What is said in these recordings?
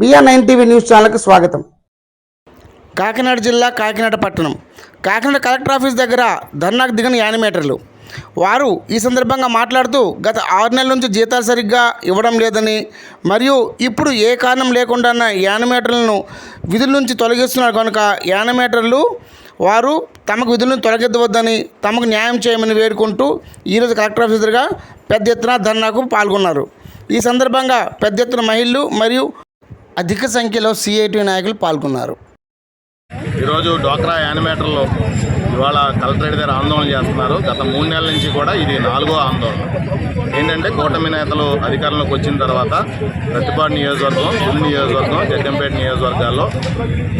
BR nine TV news ఛానల్కి స్వాగతం. కాకినాడ జిల్లా కాకినాడ పట్టణం. కాకినాడ కలెక్టర్ ఆఫీస్ దగ్గర ధర్నాకు దిగిన యానిమేటర్లు. వారు ఈ సందర్భంగా మాట్లాడుతూ గత ఆరు నెలల నుంచి జీతాలు సరిగ్గా ఇవ్వడం లేదని మరియు ఇప్పుడు ఏ కారణం లేకుండా యానిమేటర్లను విధుల నుంచి తొలగిస్తున్నారు కనుక యానిమేటర్లు వారు తమకు విధులను తొలగించవద్దని తమకు న్యాయం చేయమని వేడుకుంటూ ఈరోజు కలెక్టర్ ఆఫీస్ పెద్ద ఎత్తున ధర్నాకు పాల్గొన్నారు. ఈ సందర్భంగా పెద్ద ఎత్తున మహిళలు మరియు అధిక సంఖ్యలో సిఐటి నాయకులు పాల్గొన్నారు. ఈరోజు డోక్రా యానిమేటర్లు ఇవాళ కలెక్టరేట్ దగ్గర ఆందోళన చేస్తున్నారు. గత మూడు నెలల నుంచి కూడా ఇది నాలుగో ఆందోళన. ఏంటంటే కూటమి నేతలు అధికారంలోకి వచ్చిన తర్వాత ప్రతిపాడు నియోజకవర్గం తుని నియోజకవర్గం జగ్గంపేట నియోజకవర్గాల్లో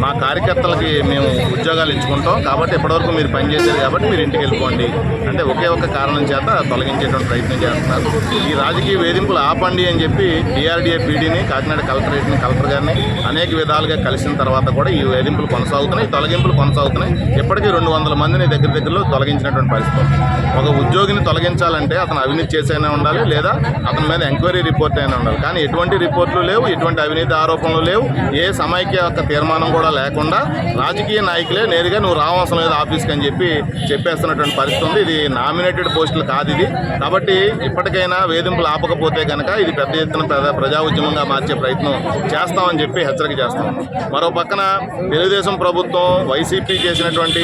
మా కార్యకర్తలకి మేము ఉద్యోగాలు ఇచ్చుకుంటాం. కాబట్టి ఇప్పటివరకు మీరు పనిచేశారు కాబట్టి మీరు ఇంటికి వెళ్ళిపోండి. అంటే ఒకే ఒక్క కారణం చేత తొలగించేటువంటి ప్రయత్నం చేస్తున్నారు. ఈ రాజకీయ వేధింపులు ఆపండి అని చెప్పి డిఆర్డీఏ పీడీని కాకినాడ కలెక్టరేట్ని కలెక్టర్ గారిని అనేక విధాలుగా కలిసిన తర్వాత కూడా ఈ వేధింపులు కొనసాగుతున్నాయి. తొలగింపులు కొనసాగుతున్నాయి. ఇప్పటికీ రెండు వందల మందిని దగ్గర దగ్గరలో తొలగించినటువంటి పరిస్థితి ఒక ఉద్యోగిని తొలగించాలంటే అతను అవినీతి చేసైనా ఉండాలి లేదా అతని మీద ఎంక్వైరీ రిపోర్ట్ అయినా ఉండాలి. కానీ ఎటువంటి రిపోర్ట్లు లేవు ఎటువంటి అవినీతి ఆరోపణలు లేవు ఏ సమైక్య యొక్క తీర్మానం కూడా లేకుండా రాజకీయ నాయకులే నేరుగా నువ్వు రావాల్సిన లేదు ఆఫీస్కి అని చెప్పి చెప్పేస్తున్నటువంటి పరిస్థితి ఉంది. ఇది నామినేటెడ్ పోస్టులు కాదు ఇది. కాబట్టి ఇప్పటికైనా వేధింపులు ఆపకపోతే కనుక ఇది పెద్ద ఎత్తున ప్రజా ఉద్యమంగా మార్చే ప్రయత్నం చేస్తామని చెప్పి హెచ్చరిక చేస్తాం మరో పక్కన తెలుగుదేశం ప్రభుత్వం వైసీపీ చేసినటువంటి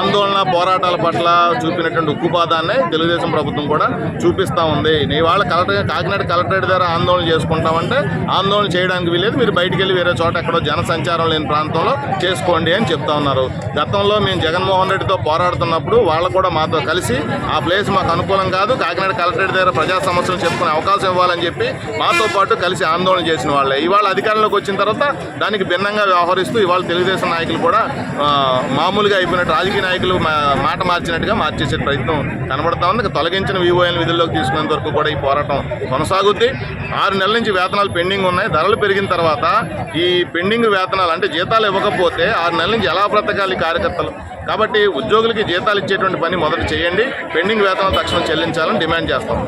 ఆందోళన పోరాటాల పట్ల చూపినటువంటి ఉక్కుపాదాన్ని తెలుగుదేశం ప్రభుత్వం కూడా చూపిస్తూ ఉంది. నీ వాళ్ళ కలెక్టర్ కాకినాడ కలెక్టరేట్ దగ్గర ఆందోళన చేసుకుంటామంటే ఆందోళన చేయడానికి వీలేదు మీరు బయటికి వెళ్ళి వేరే చోట ఎక్కడో జన సంచారం లేని ప్రాంతంలో చేసుకోండి అని చెప్తా ఉన్నారు. గతంలో మేము జగన్మోహన్ రెడ్డితో పోరాడుతున్నప్పుడు వాళ్ళు కూడా మాతో కలిసి ఆ ప్లేస్ మాకు అనుకూలం కాదు కాకినాడ కలెక్టరేట్ దగ్గర ప్రజా సమస్యలు చెప్పుకునే అవకాశం ఇవ్వాలని చెప్పి మాతో పాటు కలిసి ఆందోళన చేసిన వాళ్ళే. ఇవాళ అధికారంలోకి వచ్చిన తర్వాత దానికి భిన్నంగా వ్యవహరిస్తూ ఇవాళ తెలుగుదేశం నాయకులు కూడా మామూలుగా అయిపోయినట్టు రాజకీయ నాయకులు మాట మార్చినట్టుగా మార్చేసే ప్రయత్నం కనబడతా ఉంది. తొలగించిన వివోఎల్ విధుల్లోకి తీసుకునేంత వరకు కూడా ఈ పోరాటం కొనసాగుద్ది. ఆరు నెలల నుంచి వేతనాలు పెండింగ్ ఉన్నాయి. ధరలు పెరిగిన తర్వాత ఈ పెండింగ్ వేతనాలు అంటే జీతాలు ఇవ్వకపోతే ఆరు నెలల నుంచి ఎలా బ్రతకాలి కార్యకర్తలు? కాబట్టి ఉద్యోగులకి జీతాలు ఇచ్చేటువంటి పని మొదట చేయండి. పెండింగ్ వేతనాలు తక్షణం చెల్లించాలని డిమాండ్ చేస్తాం.